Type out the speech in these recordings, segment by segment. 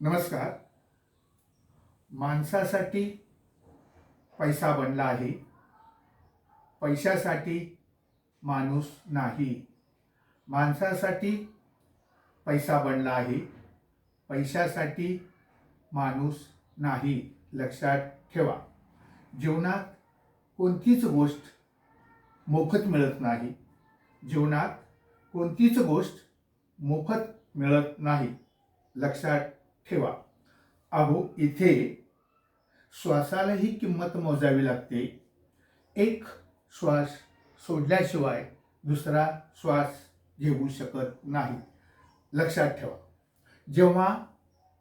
नमस्कार. माणसासाठी पैसा बनला आहे. पैशासाठी माणूस नाही. माणसासाठी पैसा बनला आहे. पैशासाठी माणूस नाही. लक्षात ठेवा. जीवनात कोणतीच गोष्ट मोफत मिळत नाही. जीवनात कोणतीच गोष्ट मोफत मिळत नाही. लक्षात ठेवा. अहो इथे श्वासालाही किंमत मोजावी लागते. एक श्वास सोडल्याशिवाय दुसरा श्वास घेऊ शकत नाही. लक्षात ठेवा. जेव्हा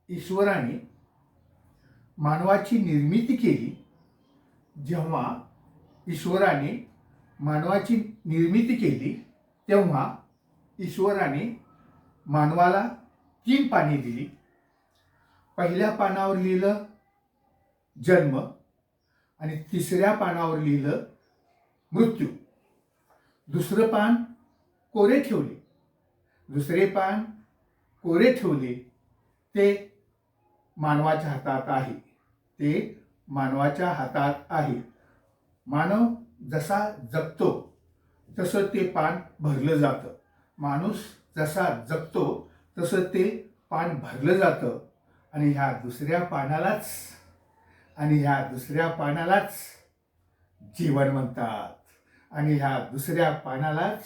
ईश्वराने मानवाची निर्मिती केली जेव्हा ईश्वराने मानवाची निर्मिती केली तेव्हा ईश्वराने मानवाला तीन पाणी दिली. पहिल्या पानावर लिहिलं जन्म आणि तिसऱ्या पानावर लिहिलं मृत्यू. दुसरं पान कोरे ठेवले. दुसरे पान कोरे ठेवले. ते मानवाच्या हातात आहे. ते मानवाच्या हातात आहे. मानव जसा जगतो तसं ते पान भरलं जातं. माणूस जसा जगतो तसं ते पान भरलं जातं. आणि ह्या दुसऱ्या पानालाच आणि ह्या दुसऱ्या पानालाच जीवन म्हणतात. आणि ह्या दुसऱ्या पानालाच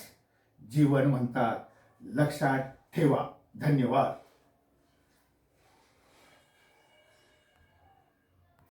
जीवन म्हणतात. लक्षात ठेवा. धन्यवाद.